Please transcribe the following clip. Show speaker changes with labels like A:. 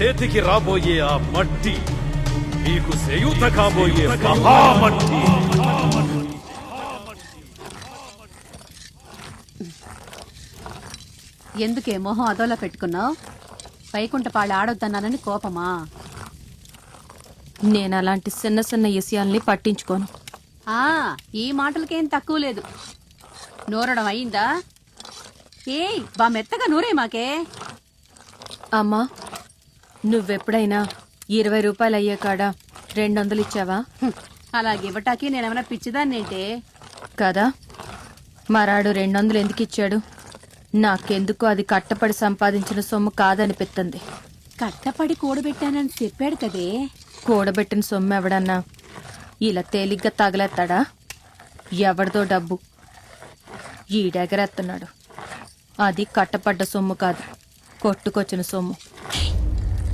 A: చేతికి రాబోయే ఆ మట్టి మీకు చేయూత కాబోయే మహామట్టి.
B: ఎందుకే మొహం అదోలా పెట్టుకున్నావు? పైకుంట పాళ్ళు ఆడొద్దన్నానని కోపమా?
C: నేను అలాంటి చిన్న చిన్న విషయాల్ని పట్టించుకోను.
B: ఆ ఈ మాటలకేం తక్కువ లేదు. నూరడం అయిందా? ఏయ్ బా మెత్తగా నూరే మాకే.
C: అమ్మా నువ్వెప్పుడైనా ఇరవై రూపాయలు అయ్యే కాడ రెండు వందలు ఇచ్చావా?
B: హ్మ్, అలాగే ఇవ్వటాకి నేనేమైనా పిచ్చిదాన్నేంటే?
C: కదా. మరాడు రెండు వందలు ఎందుకు ఇచ్చాడు? నాకెందుకు అది కట్టపడి సంపాదించిన సొమ్ము కాదనిపిస్తుంది
B: కట్టపడి కూడబెట్టానని చెప్పాడు కదే.
C: కూడబెట్టిన సొమ్ము ఎవడన్నా ఇలా తేలిగ్గా తగలేస్తాడా ఎవరిదో డబ్బు. ఈడెగరేస్తున్నాడు అది కట్టపడ్డ సొమ్ము కాదు కొట్టుకొచ్చిన సొమ్ము.